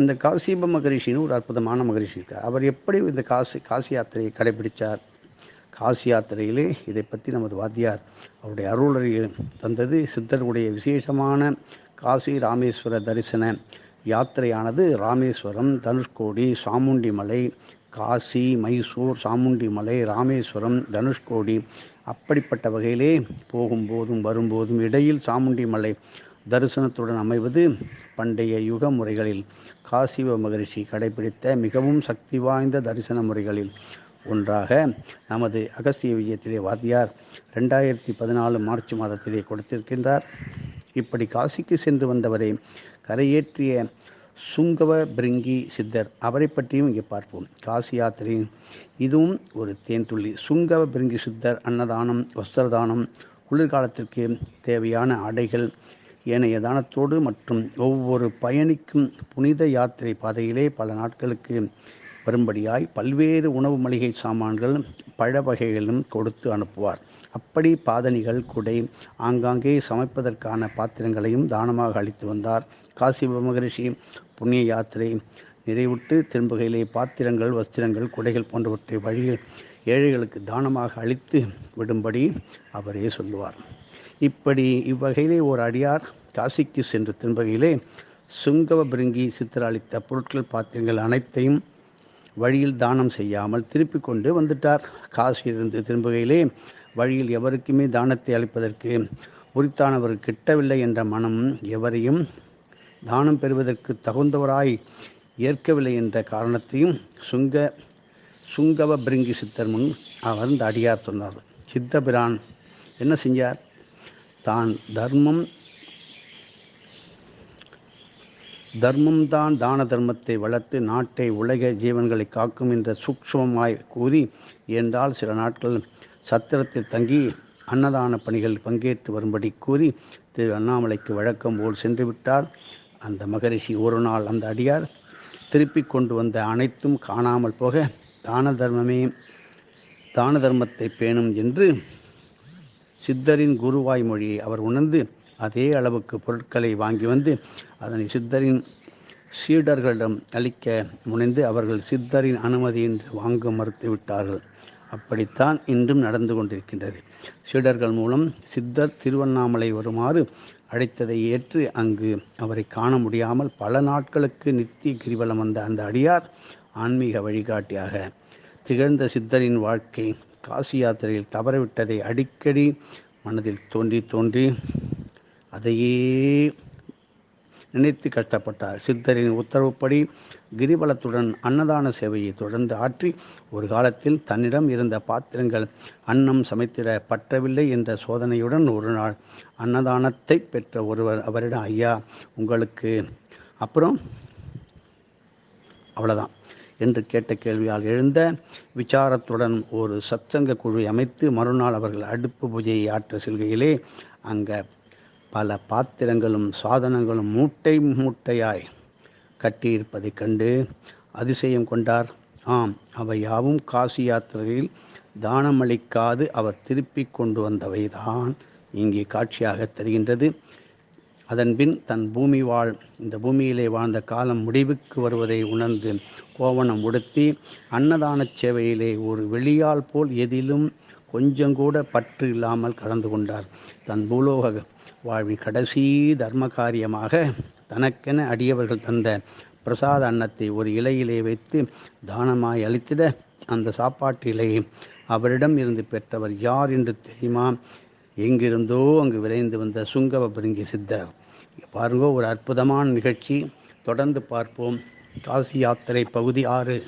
இந்த காசிப மகரிஷின்னு ஒரு அற்புதமான மகரிஷி இருக்கார். அவர் எப்படி இந்த காசி காசி யாத்திரையை கடைபிடித்தார் காசி யாத்திரையிலே இதை பற்றி நமது வாத்தியார் அவருடைய அருளறி தந்தது. சித்தருடைய விசேஷமான காசி ராமேஸ்வர தரிசன யாத்திரையானது ராமேஸ்வரம் தனுஷ்கோடி சாமுண்டி மலை காசி மைசூர் சாமுண்டி மலை ராமேஸ்வரம் தனுஷ்கோடி. அப்படிப்பட்ட வகையிலே போகும்போதும் வரும்போதும் இடையில் சாமுண்டி மலை தரிசனத்துடன் அமைவது பண்டைய யுக முறைகளில் காசிவ மகரிஷி கடைபிடித்த மிகவும் சக்தி வாய்ந்த தரிசன முறைகளில் ஒன்றாக நமது அகஸ்திய விஜயத்திலே வாத்தியார் ரெண்டாயிரத்தி பதினாலு மார்ச் மாதத்திலே கொடுத்திருக்கின்றார். இப்படி காசிக்கு சென்று வந்தவரை கரையேற்றிய சுங்கவ பிரிங்கி சித்தர் அவரை பற்றியும் இங்கே பார்ப்போம். காசி யாத்திரையின் இதுவும் ஒரு தேன்துள்ளி. சுங்கவ பிரிங்கி சித்தர் அன்னதானம் வஸ்திரதானம் குளிர்காலத்திற்கு தேவையான ஆடைகள் ஏனைய தானத்தோடு மற்றும் ஒவ்வொரு பயணிக்கும் புனித யாத்திரை பாதையிலே பல நாட்களுக்கு வரும்படியாய் பல்வேறு உணவு மளிகை சாமான்கள் பழ வகைகளும் கொடுத்து அனுப்புவார். அப்படி பாதணிகள் குடை ஆங்காங்கே சமைப்பதற்கான பாத்திரங்களையும் தானமாக அளித்து வந்தார். காசி மகரிஷி புண்ணிய யாத்திரை நிறைவுட்டு திரும்புகையிலே பாத்திரங்கள் வஸ்திரங்கள் குடைகள் போன்றவற்றை வழியில் ஏழைகளுக்கு தானமாக அளித்து விடும்படி அவரே சொல்லுவார். இப்படி இவ்வகையிலே ஒரு அடியார் காசிக்கு சென்று திரும்பகையிலே சுங்கவ பிருங்கி சித்தரளித்த பொருட்கள் பாத்திரங்கள் அனைத்தையும் வழியில் தானம் செய்யாமல் திருப்பி கொண்டு வந்துட்டார். காசியிலிருந்து திரும்புகையிலே வழியில் எவருக்குமே தானத்தை அளிப்பதற்கு உரித்தானவர் கிட்டவில்லை என்ற மனம் எவரையும் தானம் பெறுவதற்கு தகுந்தவராய் ஏற்கவில்லை என்ற காரணத்தையும் சுங்க சுங்கவ பிரிங்கி சித்தர் முன் அவர் இந்த அடியார் சொன்னார். சித்தபிரான் என்ன செஞ்சார்? தான் தர்மம். தர்மம் தான் தான தர்மத்தை வளர்த்து நாட்டை உலக ஜீவன்களை காக்கும் என்ற சூக்ஷ்மமாய் கூறி என்றால் சில நாட்கள் சத்திரத்தில் தங்கி அன்னதான பணிகள் பங்கேற்று வரும்படி கூறி திரு அண்ணாமலைக்கு வழக்கம் போல் சென்று விட்டார். அந்த மகரிஷி ஒரு நாள் அந்த அடியார் திருப்பி கொண்டு வந்த அனைத்தும் காணாமல் போக தான தர்மமே தான தர்மத்தை பேணும் என்று சித்தரின் குருவாய் மொழியை அவர் உணர்ந்து அதே அளவுக்கு பொருட்களை வாங்கி வந்து அதனை சித்தரின் சீடர்களிடம் அளிக்க முனைந்து அவர்கள் சித்தரின் அனுமதியின்றி வாங்க மறுத்துவிட்டார்கள் அப்படித்தான் இன்றும் நடந்து கொண்டிருக்கின்றது. சீடர்கள் மூலம் சித்தர் திருவண்ணாமலை வருமாறு அழைத்ததை ஏற்று அங்கு அவரை காண முடியாமல் பல நாட்களுக்கு நித்திய கிரிவலம் வந்த அந்த அடியார் ஆன்மீக வழிகாட்டியாக திகழ்ந்த சித்தரின் வாழ்க்கை காசி யாத்திரையில் தவறவிட்டதை அடிக்கடி மனதில் தோன்றி தோன்றி அதையே நினைத்து கஷ்டப்பட்டார். சித்தரின் உத்தரவுப்படி கிரிவலத்துடன் அன்னதான சேவையை தொடர்ந்து ஆற்றி ஒரு காலத்தில் தன்னிடம் இருந்த பாத்திரங்கள் அன்னம் சமைத்திட பற்றவில்லை என்ற சோதனையுடன் ஒரு நாள் அன்னதானத்தை பெற்ற ஒருவர் அவரிடம் ஐயா உங்களுக்கு அப்புறம்? அவ்வளோதான் என்று கேட்ட கேள்வியால் எழுந்த விசாரத்துடன் ஒரு சத்சங்க குழு அமைத்து மறுநாள் அவர்கள் அடுப்பு பூஜையை ஆற்ற செல்கையிலே அங்கே பல பாத்திரங்களும் சாதனங்களும் மூட்டை மூட்டையாய் கட்டியிருப்பதைக் கண்டு அதிசயம் கொண்டார். ஆம் அவை யாவும் காசி யாத்திரையில் தானமளிக்காது அவர் திருப்பி கொண்டு வந்தவைதான் இங்கே காட்சியாக தெரிகின்றது. அதன்பின் தன் பூமி வாழ் இந்த பூமியிலே வாழ்ந்த காலம் முடிவுக்கு வருவதை உணர்ந்து கோவணம் உடுத்தி அன்னதான சேவையிலே ஒரு வெளியால் போல் எதிலும் கொஞ்சம் கூட பற்று இல்லாமல் கலந்து கொண்டார். தன் பூலோக வாழ்வின் கடைசி தர்ம காரியமாக தனக்கென அடியவர்கள் தந்த பிரசாத அன்னத்தை ஒரு இலையிலே வைத்து தானமாய் அளித்திட அந்த சாப்பாட்டு இலையை அவரிடம் இருந்து பெற்றவர் யார் என்று தெரியுமா? எங்கிருந்தோ அங்கு விரைந்து வந்த சுங்கவ பிரிங்கி சித்தர் பாருங்க ஒரு அற்புதமான நிகழ்ச்சி. தொடர்ந்து பார்ப்போம். காசி யாத்திரை பகுதி ஆறு.